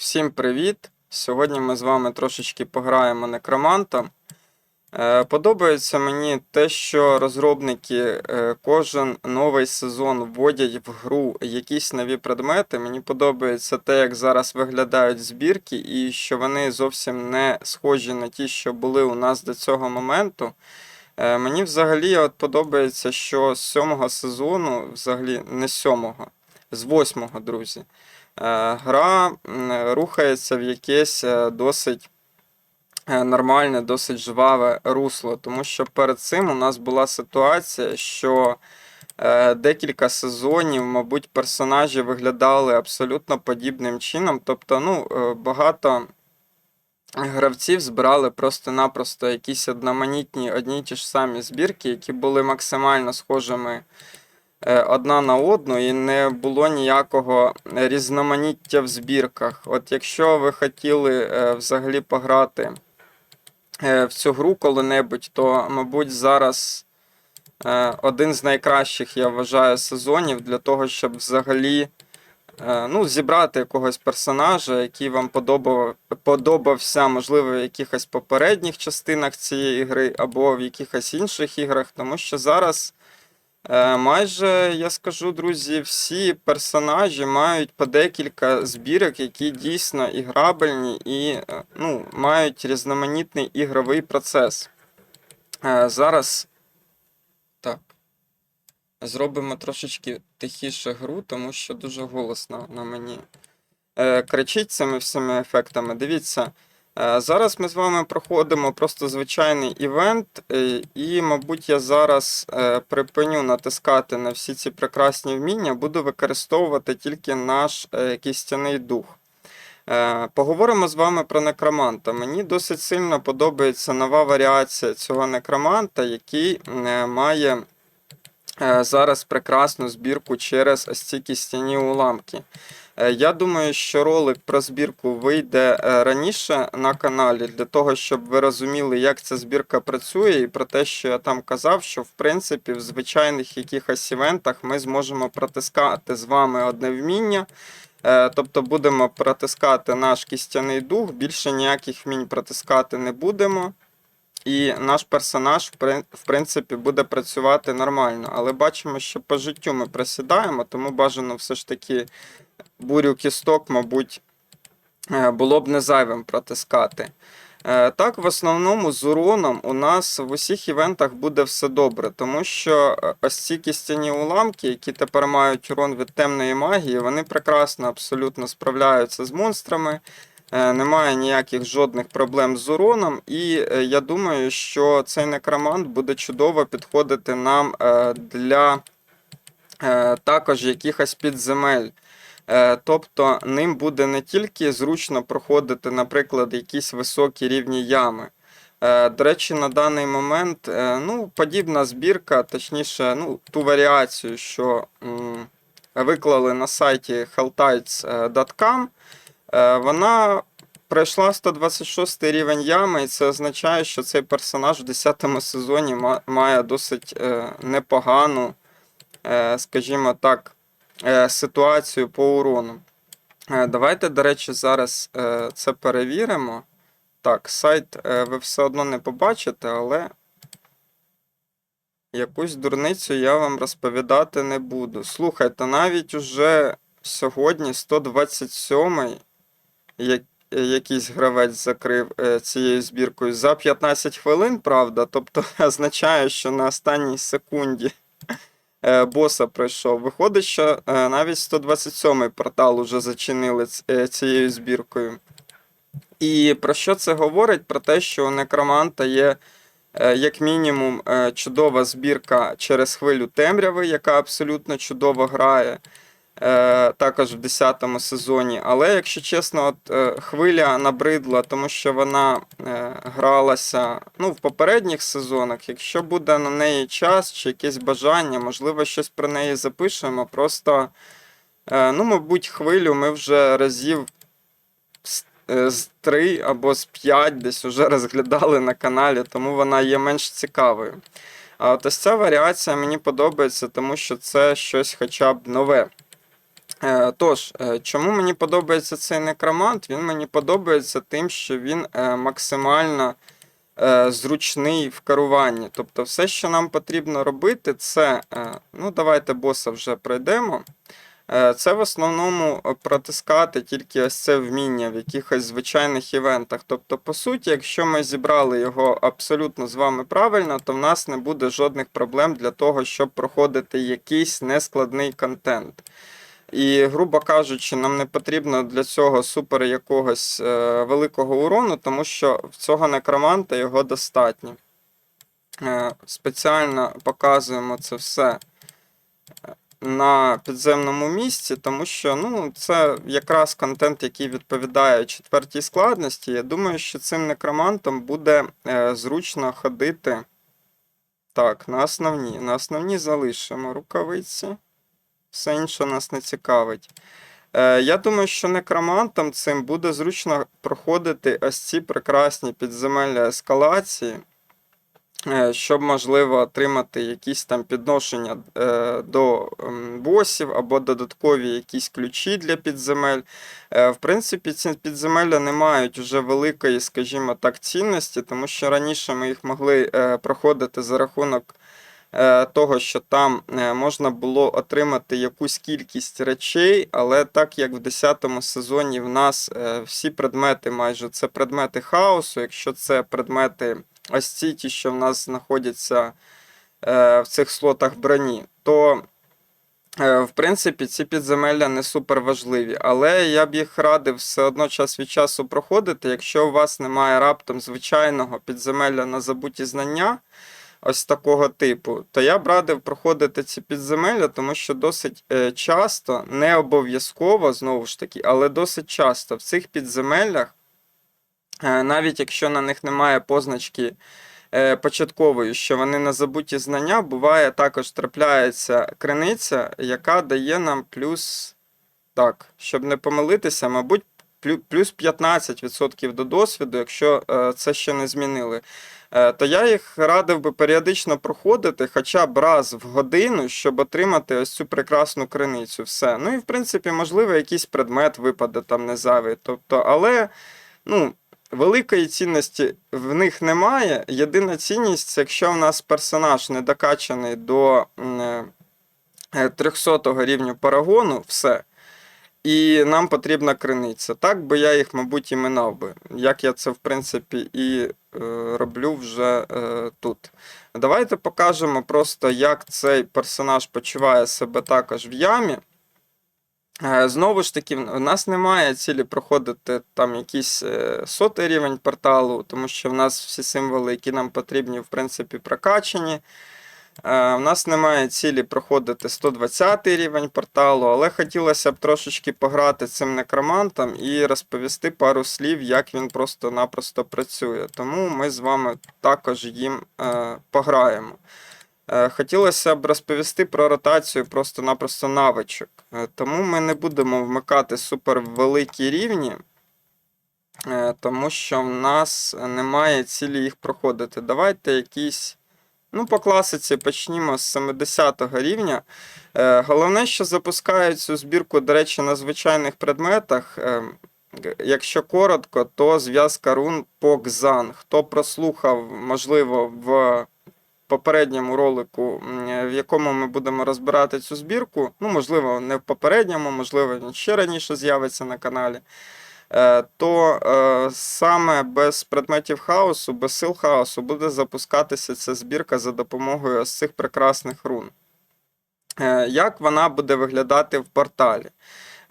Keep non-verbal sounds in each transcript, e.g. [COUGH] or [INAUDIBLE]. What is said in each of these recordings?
Всім привіт! Сьогодні ми з вами трошечки пограємо некромантом. Е, Подобається мені те, що розробники е, кожен новий сезон вводять в гру якісь нові предмети. Мені подобається те, як зараз виглядають збірки, і що вони зовсім не схожі на ті, що були у нас до цього моменту. Е, Мені взагалі от подобається, що з сьомого сезону, взагалі не з сьомого, з восьмого, друзі. Е, Гра рухається в якесь е, досить е, нормальне, досить жваве русло, тому що перед цим у нас була ситуація, що декілька сезонів, мабуть, персонажі виглядали абсолютно подібним чином. Тобто, ну, багато гравців збирали просто-напросто якісь одноманітні, одні й ті ж самі збірки, які були максимально схожими одна на одну, і не було ніякого різноманіття в збірках. От якщо ви хотіли е, взагалі пограти е, в цю гру коли-небудь, то, мабуть, зараз е, один з найкращих, я вважаю, сезонів для того, щоб взагалі е, ну, зібрати якогось персонажа, який вам подобав, подобався, можливо, в якихось попередніх частинах цієї гри або в якихось інших іграх, тому що зараз. Е, Майже, я скажу, друзі, всі персонажі мають по декілька збірок, які дійсно іграбельні і е, ну, мають різноманітний ігровий процес. Е, Зараз так. Зробимо трошечки тихіше гру, тому що дуже голосно на мені кричить цими всіми ефектами. Дивіться. Е, Зараз ми з вами проходимо просто звичайний івент, е, і, мабуть, я зараз е, припиню натискати на всі ці прекрасні вміння, буду використовувати тільки наш кістяний дух. Поговоримо з вами про некроманта. Мені досить сильно подобається нова варіація цього некроманта, який має зараз прекрасну збірку через ось ці кістяні уламки. Е, Я думаю, що ролик про збірку вийде е, раніше на каналі для того, щоб ви розуміли, як ця збірка працює, і про те, що я там казав, що в принципі в звичайних якихось івентах ми зможемо протискати з вами одне вміння. Е, Тобто будемо протискати наш кістяний дух, більше ніяких вмінь протискати не будемо. І наш персонаж, в принципі, буде працювати нормально. Але бачимо, що по життю ми присідаємо, тому бажано все ж таки бурю кісток, мабуть, е, було б не зайвим протискати. Е, Так, в основному з уроном у нас в усіх івентах буде все добре, тому що е, ось ці кістяні уламки, які тепер мають урон від темної магії, вони прекрасно абсолютно справляються з монстрами. Немає ніяких жодних проблем з уроном, і я думаю, що цей некромант буде чудово підходити нам для також якихось підземель. Е, Тобто ним буде не тільки зручно проходити, наприклад, якісь високі рівні ями. Е, До речі, на даний момент е, ну, подібна збірка, точніше, ну, ту варіацію, що виклали на сайті helltides.com, вона пройшла 126 рівень ями, і це означає, що цей персонаж в 10 сезоні має досить непогану, скажімо так, ситуацію по урону. Е, Давайте, до речі, зараз е, це перевіримо. Так, сайт е, ви все одно не побачите, але якусь дурницю я вам розповідати не буду. Слухайте, навіть уже сьогодні 127-й е, якийсь гравець закрив е, цією збіркою за 15 хвилин, правда, тобто [LAUGHS] означає, що на останній секунді е, боса пройшов. Виходить, що е, навіть 127-й портал уже зачинили е, цією збіркою. І про що це говорить? Про те, що у некроманта є е, як мінімум е, чудова збірка через хвилю темряви, яка абсолютно чудово грає. Е, Також в 10 сезоні. Але, якщо чесно, от, е, хвиля набридла, тому що вона е, гралася ну, в попередніх сезонах. Якщо буде на неї час чи якесь бажання, можливо, щось про неї запишемо. Просто, ну, мабуть, хвилю ми вже разів з 3 або з 5 десь вже розглядали на каналі, тому вона є менш цікавою. А от ось ця варіація мені подобається, тому що це щось хоча б нове. Е, Тож, е, чому мені подобається цей некромант? Він мені подобається тим, що він е, максимально зручний в керуванні. Тобто, все, що нам потрібно робити, це. Ну, давайте боса вже пройдемо. Це в основному протискати тільки ось це вміння в якихось звичайних івентах. Тобто, по суті, якщо ми зібрали його абсолютно з вами правильно, то в нас не буде жодних проблем для того, щоб проходити якийсь нескладний контент. І, грубо кажучи, нам не потрібно для цього супер якогось е, великого урону, тому що в цього некроманта його достатньо. Е, спеціально показуємо це все на підземному місці, тому що ну, це якраз контент, який відповідає четвертій складності. Я думаю, що цим некромантом буде е, зручно ходити. Так, на основні. На основні залишимо рукавиці. Все інше нас не цікавить. Е, я думаю, що некромантом цим буде зручно проходити ось ці прекрасні підземелля ескалації, е, щоб, можливо, отримати якісь там підношення е, до босів або додаткові якісь ключі для підземель. Е, В принципі, ці підземелля не мають вже великої, скажімо так, цінності, тому що раніше ми їх могли е, проходити за рахунок того, що там е, можна було отримати якусь кількість речей, але так як в 10 сезоні в нас е, всі предмети майже це предмети хаосу, якщо це предмети ось ці, ті, що в нас знаходяться е, в цих слотах броні, то е, в принципі ці підземелля не супер важливі, але я б їх радив все одно час від часу проходити, якщо у вас немає раптом звичайного підземелля на забуті знання ось такого типу, то я б радив проходити ці підземелля, тому що досить е, часто, не обов'язково, знову ж таки, але досить часто в цих підземеллях, е, навіть якщо на них немає позначки е, початкової, що вони на забуті знання, буває також трапляється криниця, яка дає нам плюс, так, щоб не помилитися, мабуть, плюс 15% до досвіду, якщо це ще не змінили. Е, То я їх радив би періодично проходити хоча б раз в годину, щоб отримати ось цю прекрасну криницю. Все. Ну і в принципі, можливо, якийсь предмет випаде там незавий. Тобто, але ну, великої цінності в них немає. Єдина цінність, якщо в нас персонаж не докачаний до м, е, 300 рівня парагону, все. І нам потрібна криниця. Так би я їх, мабуть, іменав би, як я це, в принципі, і е, роблю вже е, тут. Давайте покажемо просто, як цей персонаж почуває себе також в ямі. Е, Знову ж таки, в нас немає цілі проходити там якийсь е, сотий рівень порталу, тому що в нас всі символи, які нам потрібні, в принципі, прокачані. Е, У нас немає цілі проходити 120 рівень порталу, але хотілося б трошечки пограти цим некромантом і розповісти пару слів, як він просто-напросто працює. Тому ми з вами також їм е, пограємо. Е, Хотілося б розповісти про ротацію просто-напросто навичок. Е, Тому ми не будемо вмикати супервеликі рівні, е, тому що в нас немає цілі їх проходити. Давайте якісь. Ну, по класиці почнімо з 70 рівня. Е, Головне, що запускають цю збірку, до речі, на звичайних предметах. Е, Якщо коротко, то зв'язка рун по Кзан. Хто прослухав, можливо, в попередньому ролику, в якому ми будемо розбирати цю збірку, ну, можливо, не в попередньому, можливо, він ще раніше з'явиться на каналі. Е, То е, саме без предметів хаосу, без сил хаосу буде запускатися ця збірка за допомогою ось цих прекрасних рун. Е, Як вона буде виглядати в порталі?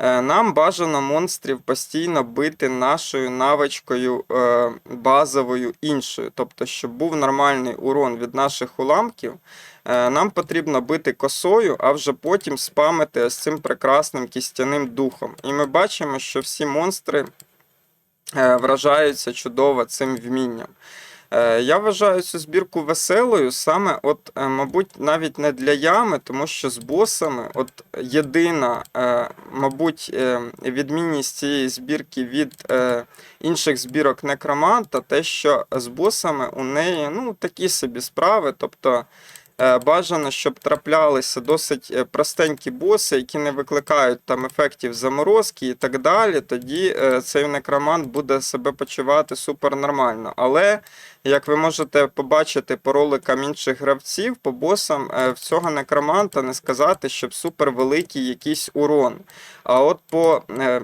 Е, Нам бажано монстрів постійно бити нашою навичкою е, базовою іншою. Тобто, щоб був нормальний урон від наших уламків, е, нам потрібно бити косою, а вже потім спамити ось цим прекрасним кістяним духом. І ми бачимо, що всі монстри вражаються чудово цим вмінням. Е, Я вважаю цю збірку веселою, саме, от, е, мабуть, навіть не для ями, тому що з босами, от єдина, е, мабуть, відмінність цієї збірки від інших збірок некроманта, те, що з босами у неї ну, такі собі справи. Тобто Бажано, щоб траплялися досить е, простенькі боси, які не викликають там ефектів заморозки і так далі. Тоді е, цей некромант буде себе почувати супер нормально. Але як ви можете побачити по роликам інших гравців, по босам е, в цього некроманта не сказати, щоб супер великий якийсь урон. А от по е, е,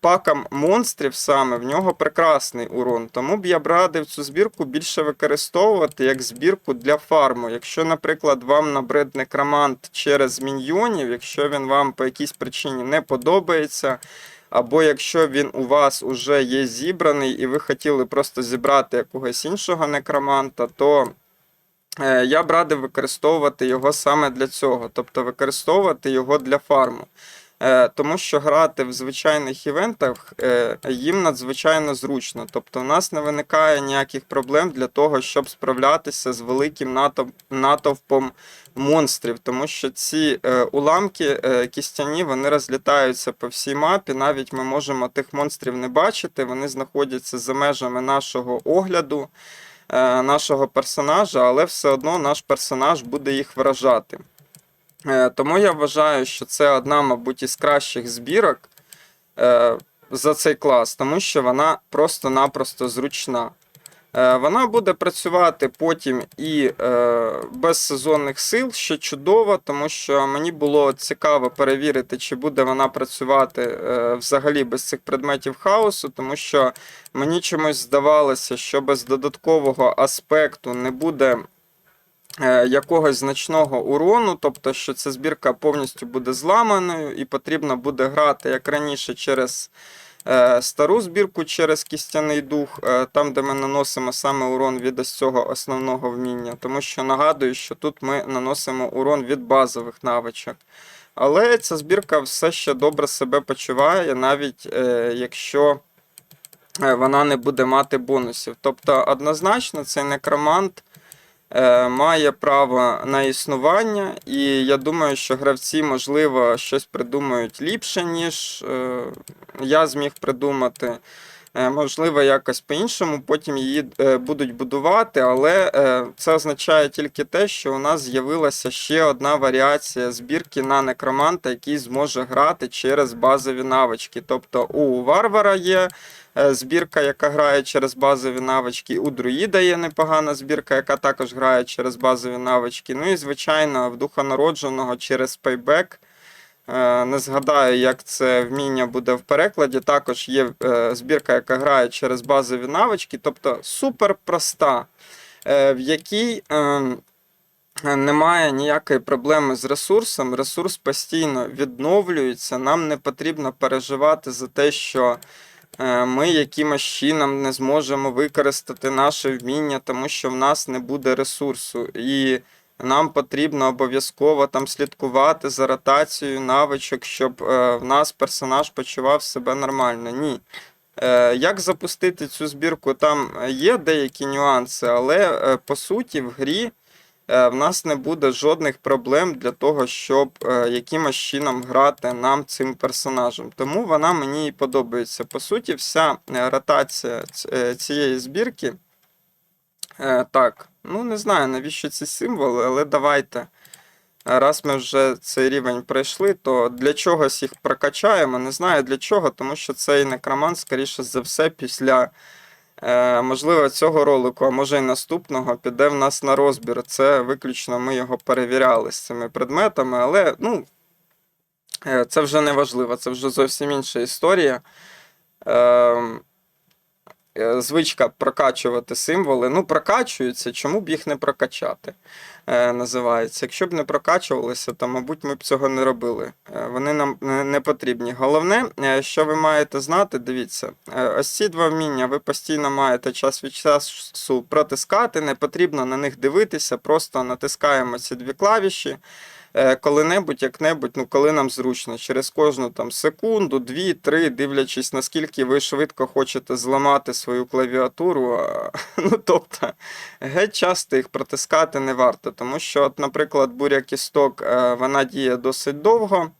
пакам монстрів саме в нього прекрасний урон. Тому б я б радив цю збірку більше використовувати як збірку для фарму. Якщо, наприклад, вам набрид некромант через міньйонів, якщо він вам по якійсь причині не подобається. Або якщо він у вас уже є зібраний і ви хотіли просто зібрати якогось іншого некроманта, то е, я б радив використовувати його саме для цього, тобто використовувати його для фарму. Е, Тому що грати в звичайних івентах е, їм надзвичайно зручно. Тобто, у нас не виникає ніяких проблем для того, щоб справлятися з великим натовпом монстрів, тому що ці е, уламки кістяні вони розлітаються по всій мапі. Навіть ми можемо тих монстрів не бачити, вони знаходяться за межами нашого огляду, нашого персонажа, але все одно наш персонаж буде їх вражати. Е, Тому я вважаю, що це одна, мабуть, із кращих збірок е, за цей клас, тому що вона просто-напросто зручна. Е, Вона буде працювати потім і без сезонних сил, що чудово, тому що мені було цікаво перевірити, чи буде вона працювати взагалі без цих предметів хаосу, тому що мені чомусь здавалося, що без додаткового аспекту не буде якогось значного урону, тобто, що ця збірка повністю буде зламаною, і потрібно буде грати як раніше через е, стару збірку через кістяний дух, е, там, де ми наносимо саме урон від ось цього основного вміння. Тому що нагадую, що тут ми наносимо урон від базових навичок. Але ця збірка все ще добре себе почуває, навіть е, якщо е, вона не буде мати бонусів. Тобто, однозначно, цей некромант е, має право на існування, і я думаю, що гравці, можливо, щось придумають ліпше, ніж е, я зміг придумати. Е, Можливо, якось по-іншому потім її е, будуть будувати, але е, це означає тільки те, що у нас з'явилася ще одна варіація збірки на некроманта, який зможе грати через базові навички. Тобто у варвара є збірка, яка грає через базові навички, у друїда є непогана збірка, яка також грає через базові навички. Ну і звичайно, в духа народженого через пейбек. Е, Не згадаю, як це вміння буде в перекладі. Також є е, збірка, яка грає через базові навички, тобто супер проста, е, в якій е, немає ніякої проблеми з ресурсом. Ресурс постійно відновлюється. Нам не потрібно переживати за те, що ми якимось чином не зможемо використати наше вміння, тому що в нас не буде ресурсу. І нам потрібно обов'язково там слідкувати за ротацією навичок, щоб е, в нас персонаж почував себе нормально. Ні. Е, як запустити цю збірку? Там є деякі нюанси, але е, по суті в грі е, в нас не буде жодних проблем для того, щоб е, якимось чином грати нам цим персонажем. Тому вона мені і подобається. По суті, вся е, ротація е, цієї збірки. Е, так, ну не знаю, навіщо ці символи, але давайте. Раз ми вже цей рівень пройшли, то для чогось їх прокачаємо. Не знаю для чого, тому що цей некромант, скоріше за все, після, е, можливо, цього ролику, а може й наступного, піде в нас на розбір. Це виключно ми його перевіряли з цими предметами, але ну, е, це вже не важливо, це вже зовсім інша історія. Е, звичка прокачувати символи. Ну, прокачуються, чому б їх не прокачати? Е, називається. Якщо б не прокачувалися, то, мабуть, ми б цього не робили. Е, вони нам не, потрібні. Головне, що ви маєте знати, дивіться, ось ці два вміння ви постійно маєте час від часу протискати, не потрібно на них дивитися, просто натискаємо ці дві клавіші. Е, Коли-небудь, як-небудь, ну коли нам зручно, через кожну там секунду, дві, три, дивлячись, наскільки ви швидко хочете зламати свою клавіатуру. [LAUGHS] Ну тобто, геть часто їх протискати не варто, тому що, от, наприклад, буря кісток е, вона діє досить довго.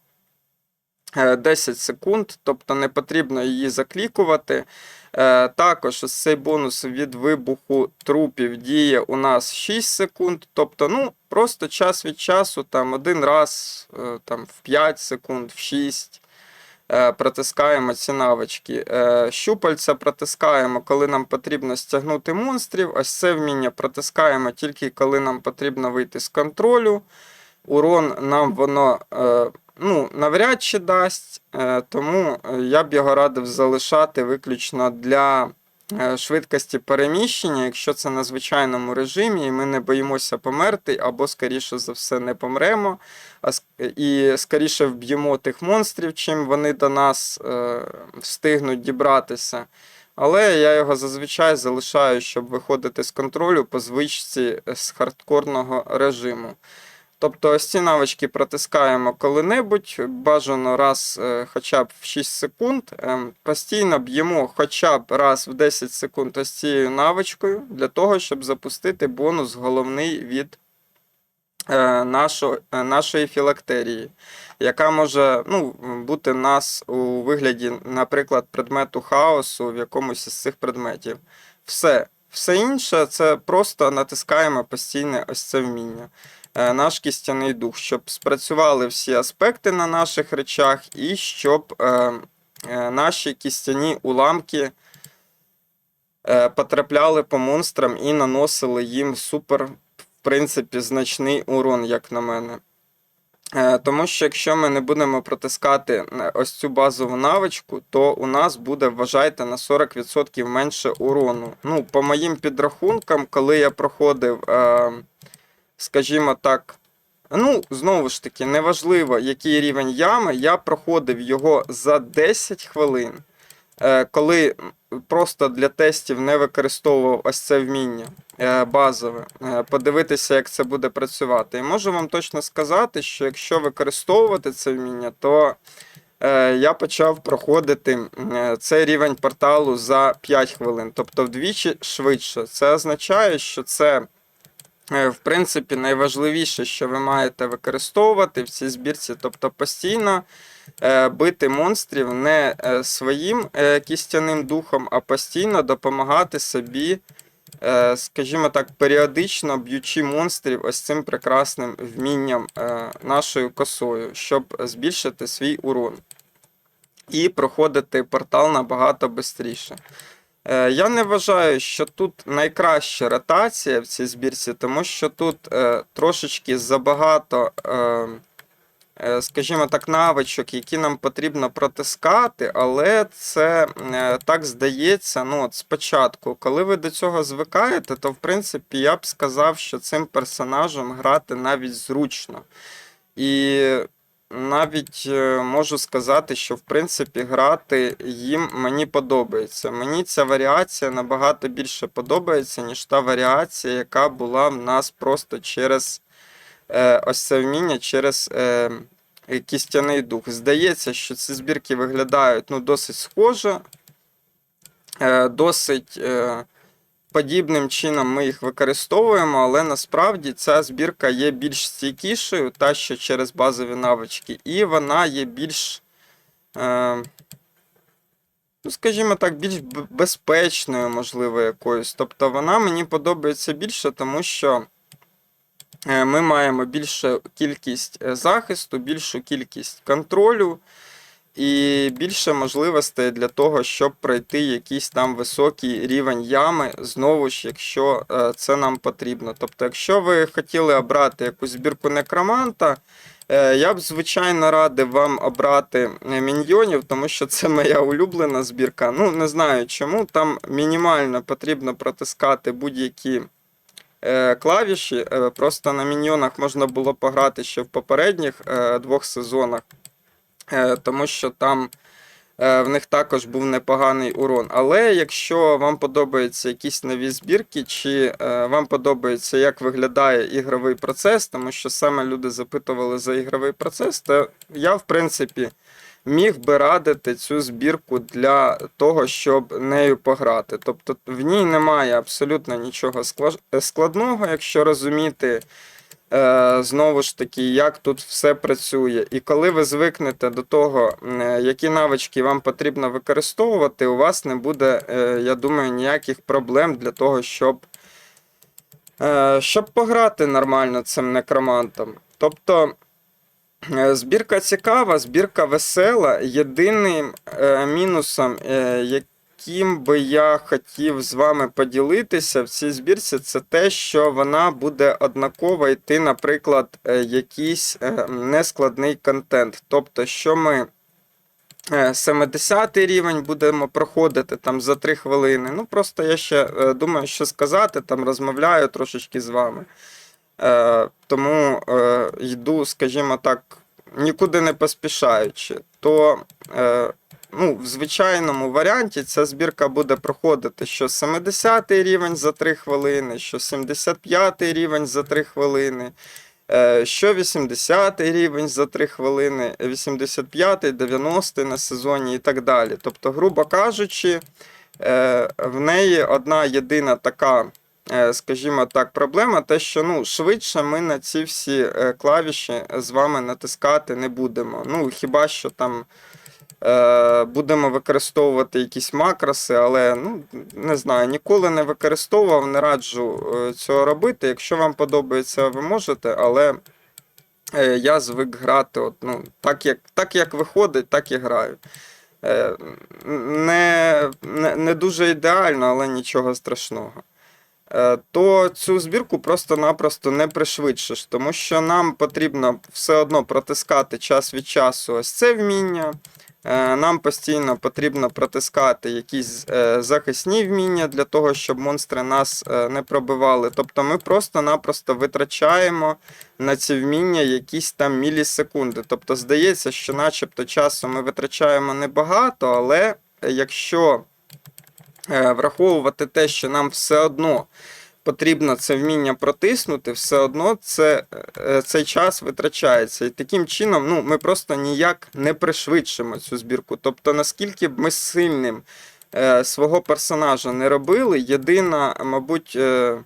Е, 10 секунд, тобто не потрібно її заклікувати. Е, Також ось цей бонус від вибуху трупів діє у нас 6 секунд. Тобто, ну, просто час від часу, там один раз е, там, в 5 секунд, в 6 е, протискаємо ці навички. Е, Щупальця протискаємо, коли нам потрібно стягнути монстрів. Ось це вміння протискаємо тільки коли нам потрібно вийти з контролю. Урон нам воно е, ну, навряд чи дасть, е, тому е, я б його радив залишати виключно для е, швидкості переміщення, якщо це на звичайному режимі, і ми не боїмося померти, або, скоріше за все, не помремо, а і скоріше вб'ємо тих монстрів, чим вони до нас встигнуть дібратися. Але я його зазвичай залишаю, щоб виходити з контролю по звичці з хардкорного режиму. Тобто ось ці навички протискаємо коли-небудь, бажано раз е, хоча б в 6 секунд. Ем, Постійно б'ємо хоча б раз в 10 секунд ось цією навичкою, для того, щоб запустити бонус головний від е, е, нашої філактерії, яка може ну, бути в нас у вигляді, наприклад, предмету хаосу в якомусь із цих предметів. Все. Все інше це просто натискаємо постійне ось це вміння. Е, Наш кістяний дух, щоб спрацювали всі аспекти на наших речах, і щоб е, е, наші кістяні уламки потрапляли по монстрам і наносили їм супер, в принципі, значний урон, як на мене. Тому що якщо ми не будемо протискати ось цю базову навичку, то у нас буде, вважайте, на 40% менше урону. Ну, по моїм підрахункам, коли я проходив, скажімо так, ну, знову ж таки, неважливо, який рівень ями, я проходив його за 10 хвилин, е, коли просто для тестів не використовував ось це вміння е, базове, е, подивитися, як це буде працювати. І можу вам точно сказати, що якщо використовувати це вміння, то я почав проходити цей рівень порталу за 5 хвилин, тобто вдвічі швидше. Це означає, що це. Е, В принципі, найважливіше, що ви маєте використовувати в цій збірці, тобто постійно е, бити монстрів не е, своїм кістяним духом, а постійно допомагати собі, скажімо так, періодично б'ючи монстрів ось цим прекрасним вмінням нашою косою, щоб збільшити свій урон і проходити портал набагато швидше. Е, Я не вважаю, що тут найкраща ротація в цій збірці, тому що тут е, трошечки забагато, е, скажімо так, навичок, які нам потрібно протискати, але це так здається, ну от спочатку, коли ви до цього звикаєте, то в принципі я б сказав, що цим персонажем грати навіть зручно. І навіть е, можу сказати, що в принципі грати їм мені подобається. Мені ця варіація набагато більше подобається, ніж та варіація, яка була в нас просто через е, ось це вміння, через е, кістяний дух. Здається, що ці збірки виглядають ну, досить схоже, е, досить. Е, Подібним чином ми їх використовуємо, але насправді ця збірка є більш стійкішою, та що через базові навички, і вона є більш, е, ну, скажімо так, більш безпечною, можливо, якоюсь. Тобто вона мені подобається більше, тому що е, ми маємо більшу кількість е, захисту, більшу кількість контролю. І більше можливостей для того, щоб пройти якийсь там високий рівень ями, знову ж, якщо е, це нам потрібно. Тобто, якщо ви хотіли обрати якусь збірку некроманта, е, я б звичайно радив вам обрати е, міньйонів, тому що це моя улюблена збірка. Ну, не знаю чому. Там мінімально потрібно протискати будь-які клавіші. Просто на міньйонах можна було пограти ще в попередніх двох сезонах. Е, тому що там е, в них також був непоганий урон. Але якщо вам подобаються якісь нові збірки, чи е, вам подобається, як виглядає ігровий процес, тому що саме люди запитували за ігровий процес, то я, в принципі, міг би радити цю збірку для того, щоб нею пограти. Тобто в ній немає абсолютно нічого складного, якщо розуміти Знову ж таки, як тут все працює. І коли ви звикнете до того, е, які навички вам потрібно використовувати, у вас не буде, е, я думаю, ніяких проблем для того, щоб, е, щоб пограти нормально цим некромантом. Тобто. Е, Збірка цікава, збірка весела. Єдиним е, мінусом, е, яким би я хотів з вами поділитися в цій збірці, це те, що вона буде однаково йти, наприклад, е, якийсь е, нескладний контент. Тобто, що ми е, 70 рівень будемо проходити там за 3 хвилини. Ну, просто я ще е, думаю, що сказати, там розмовляю трошечки з вами. Е, тому е, йду, скажімо так, нікуди не поспішаючи. То е, ну, в звичайному варіанті ця збірка буде проходити що 70 рівень за 3 хвилини, що 75 рівень за 3 хвилини. е, Що 80 рівень за 3 хвилини, 85, 90 на сезоні і так далі. Тобто, грубо кажучи, е, в неї одна єдина така е, скажімо так, проблема, те, що ну, швидше ми на ці всі клавіші з вами натискати не будемо. Ну, хіба що там будемо використовувати якісь макроси, але ну, не знаю, ніколи не використовував, не раджу е, цього робити. Якщо вам подобається, ви можете, але е, я звик грати от, ну, так, як, так, як виходить, так і граю. Е, Не, не, не дуже ідеально, але нічого страшного. Е, То цю збірку просто-напросто не пришвидшиш, тому що нам потрібно все одно протискати час від часу ось це вміння. Е, Нам постійно потрібно протискати якісь е, захисні вміння для того, щоб монстри нас е, не пробивали. Тобто ми просто-напросто витрачаємо на ці вміння якісь там мілісекунди. Тобто здається, що начебто часу ми витрачаємо небагато, але якщо враховувати те, що нам все одно потрібно це вміння протиснути, все одно це, е, цей час витрачається. І таким чином ну, ми просто ніяк не пришвидшимо цю збірку. Тобто, наскільки б ми сильним е, свого персонажа не робили, єдина, мабуть. Е,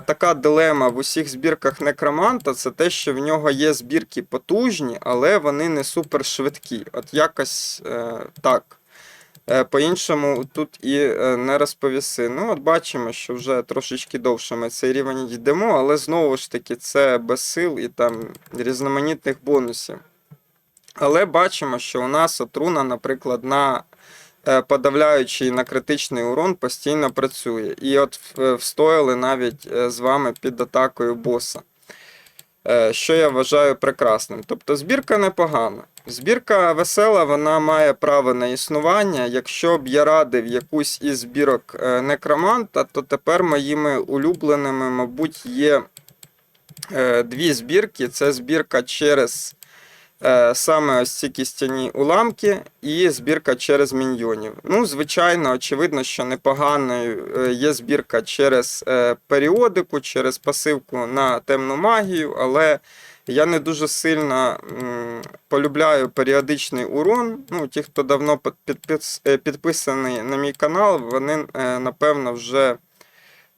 Така дилема в усіх збірках некроманта це те, що в нього є збірки потужні, але вони не супер швидкі. От якось е, так. Е, По-іншому тут і е, не розповіси. Ну, от бачимо, що вже трошечки довше ми цей рівень йдемо, але знову ж таки це без сил і там різноманітних бонусів. Але бачимо, що у нас отруна, наприклад, на е, подавляючий на критичний урон постійно працює. І от встояли навіть з вами під атакою боса. Що я вважаю прекрасним. Тобто збірка непогана. Збірка весела, вона має право на існування. Якщо б я радив якусь із збірок е, некроманта, то тепер моїми улюбленими, мабуть, є е, дві збірки. Це збірка через е, саме ось ці кістяні уламки і збірка через міньйонів. Ну, звичайно, очевидно, що непоганою є збірка через періодику, через пасивку на темну магію, але я не дуже сильно полюбляю періодичний урон. Ну, ті, хто давно е, підписаний на мій канал, вони е, напевно вже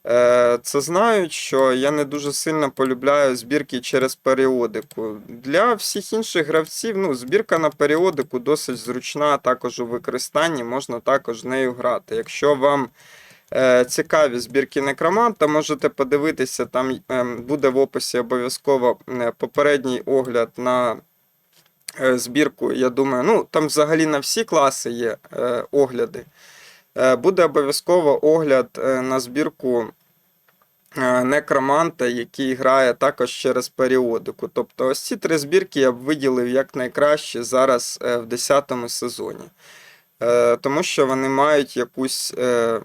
е, це знають, що я не дуже сильно полюбляю збірки через періодику. Для всіх інших гравців, ну, збірка на періодику досить зручна, також у використанні, можна також нею грати. Якщо вам цікаві збірки некроманта, можете подивитися, там е, буде в описі обов'язково е, попередній огляд на е, збірку. Я думаю, ну там взагалі на всі класи є е, огляди. Е, Буде обов'язково огляд е, на збірку е, некроманта, який грає також через періодику. Тобто ось ці три збірки я б виділив як найкраще зараз е, в 10 сезоні. Е, Тому що вони мають якусь е,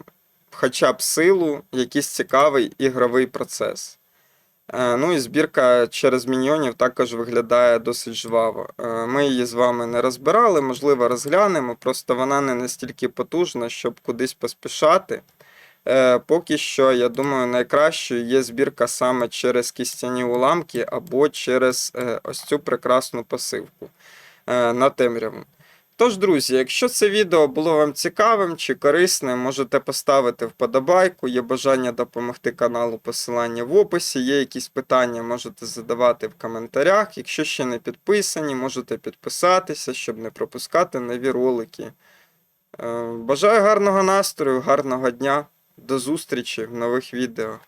хоча б силу, якийсь цікавий ігровий процес. Е, Ну і збірка через міньйонів також виглядає досить жваво. Е, Ми її з вами не розбирали, можливо, розглянемо, просто вона не настільки потужна, щоб кудись поспішати. Е, Поки що, я думаю, найкращою є збірка саме через кістяні уламки або через ось цю прекрасну пасивку е, на темряву. Тож, друзі, якщо це відео було вам цікавим чи корисним, можете поставити вподобайку. Є бажання допомогти каналу, посилання в описі. Є якісь питання, можете задавати в коментарях. Якщо ще не підписані, можете підписатися, щоб не пропускати нові ролики. Е, Бажаю гарного настрою, гарного дня. До зустрічі в нових відео.